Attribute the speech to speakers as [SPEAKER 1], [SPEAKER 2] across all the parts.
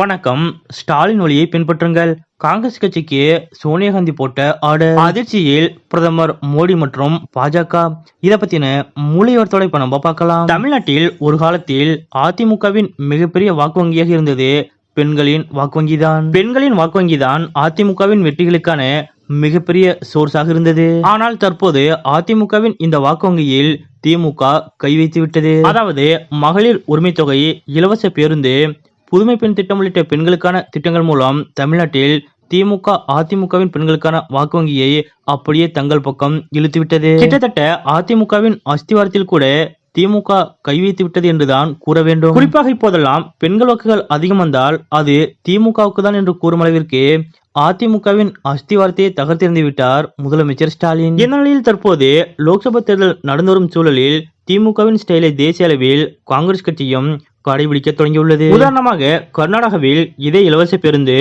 [SPEAKER 1] வணக்கம். ஸ்டாலின் ஒளியை பின்பற்றுங்கள். காங்கிரஸ் கட்சிக்கு சோனியா காந்தி போட்ட ஆர்டர். அதிர்ச்சியில் பிரதமர் மோடி மற்றும் பாஜக. இத பத்தின மூளையோரத்தோட இப்ப நம்ம பார்க்கலாம். தமிழ்நாட்டில் ஒரு காலத்தில் அதிமுகவின் மிகப்பெரிய வாக்கு வங்கியாக இருந்தது பெண்களின் வாக்கு வங்கிதான். பெண்களின் வாக்கு வங்கிதான் அதிமுகவின் வெற்றிகளுக்கான மிகப்பெரிய சோர்ஸாக இருந்தது. ஆனால் தற்போது அதிமுகவின் இந்த வாக்கு வங்கியில் திமுக கை வைத்து விட்டது அதாவது மகளிர் உரிமை தொகை இலவச பேருந்து புதுமை பெண் திட்டம் உள்ளிட்ட பெண்களுக்கான திட்டங்கள் மூலம் தமிழ்நாட்டில் திமுக அதிமுகவின் பெண்களுக்கான வாக்கு வங்கியை அப்படியே தங்கள் பக்கம் இழுத்துவிட்டது. கிட்டத்தட்ட அதிமுகவின் அஸ்திவாரத்தில் கூட திமுக கைவைத்து விட்டது என்றுதான் கூற வேண்டும். குறிப்பாக இப்போதெல்லாம் பெண்கள் வாக்குகள் அதிகம் வந்தால் அது திமுகவுக்கு தான் என்று கூறும் அளவிற்கு அதிமுகவின் அஸ்திவாரத்தை தகர்த்திருந்து விட்டார் முதலமைச்சர் ஸ்டாலின். இந்நிலையில் தற்போது லோக்சபா தேர்தல் நடந்து வரும் சூழலில் திமுகவின் ஸ்டைலை தேசிய அளவில் காங்கிரஸ் கட்சியும் கடைபிடிக்க தொடங்கியுள்ளது. உதாரணமாக கர்நாடகாவில் இதே இலவச பேருந்து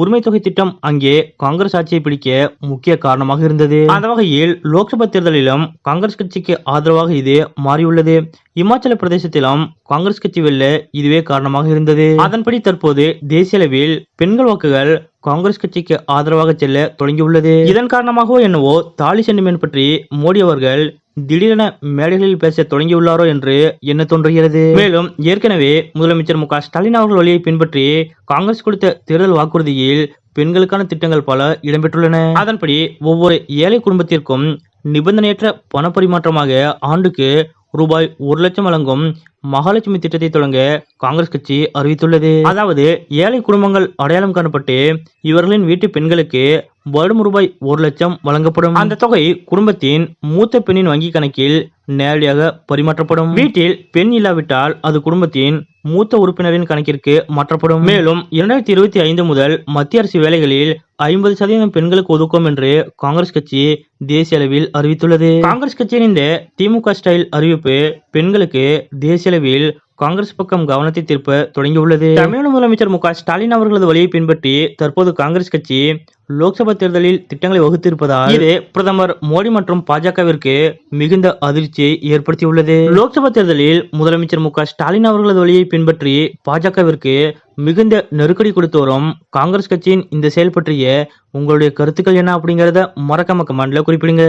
[SPEAKER 1] உரிமை தொகை திட்டம் அங்கே காங்கிரஸ் ஆட்சியை பிடிக்க முக்கிய காரணமாக இருந்தது. அந்த வகையில் லோக்சபா தேர்தலிலும் காங்கிரஸ் கட்சிக்கு ஆதரவாக இது மாறியுள்ளது. இமாச்சல பிரதேசத்திலும் காங்கிரஸ் கட்சி வெல்ல இதுவே காரணமாக இருந்தது. அதன்படி தற்போது தேசிய அளவில் பெண்கள் வாக்குகள் காங்கிரஸ் கட்சிக்கு ஆதரவாக செல்ல தொடங்கியுள்ளது. இதன் காரணமாகவோ என்னவோ தாலி சென்டிமெண்ட் பற்றி மோடி அவர்கள் திடீரென மேடைகளில் பேச தொடங்கியுள்ளாரோ என்று என்ன தோன்றுகிறது? மேலும் ஏற்கனவே முதலமைச்சர் மு ஸ்டாலின் அவர்கள் வழியை பின்பற்றி காங்கிரஸ் கொடுத்த தேர்தல் வாக்குறுதியில் பெண்களுக்கான திட்டங்கள் பல இடம்பெற்றுள்ளன. அதன்படி ஒவ்வொரு ஏழை குடும்பத்திற்கும் நிபந்தனையற்ற பணப்பரிமாற்றமாக ஆண்டுக்கு ரூபாய் ஒரு லட்சம் வழங்கும் மகாலட்சுமி திட்டத்தை தொடங்க காங்கிரஸ் கட்சி அறிவித்துள்ளது. அதாவது ஏழை குடும்பங்கள் அடையாளம் காணப்பட்டு இவர்களின் வீட்டு பெண்களுக்கு வருடம் ரூபாய் ஒரு லட்சம் வழங்கப்படும். அந்த தொகை குடும்பத்தின் மூத்த பெண்ணின் வங்கி கணக்கில் நேரடியாக பரிமாற்றப்படும். வீட்டில் பெண் இல்லாவிட்டால் அது குடும்பத்தின் மூத்த உறுப்பினரின் கணக்கிற்கு மாற்றப்படும். மேலும் இரண்டாயிரத்தி இருபத்தி ஐந்து முதல் மத்திய அரசு வேலைகளில் ஐம்பது சதவீதம் பெண்களுக்கு ஒதுக்கும் என்று காங்கிரஸ் கட்சி தேசிய அளவில் அறிவித்துள்ளது. காங்கிரஸ் கட்சியின் இந்த திமுக ஸ்டைல் அறிவிப்பு பெண்களுக்கு தேசிய அளவில் காங்கிரஸ் பக்கம் கவனத்தை திருப்ப தொடங்கியுள்ளது தமிழக முதலமைச்சர் மு ஸ்டாலின் அவர்களது வழியை பின்பற்றி தற்போது காங்கிரஸ் கட்சி லோக்சபா தேர்தலில் திட்டங்களை வகுத்திருப்பதால் இது பிரதமர் மோடி மற்றும் பாஜகவிற்கு மிகுந்த அதிர்ச்சியை ஏற்படுத்தியுள்ளது. லோக்சபா தேர்தலில் முதலமைச்சர் மு ஸ்டாலின் அவர்களது வழியை பின்பற்றி பாஜகவிற்கு மிகுந்த நெருக்கடி கொடுத்து வரும் காங்கிரஸ் கட்சியின் இந்த செயல் பற்றிய உங்களுடைய கருத்துக்கள் என்ன அப்படிங்கறத மறக்காம கமெண்ட்ல குறிப்பிடுங்க.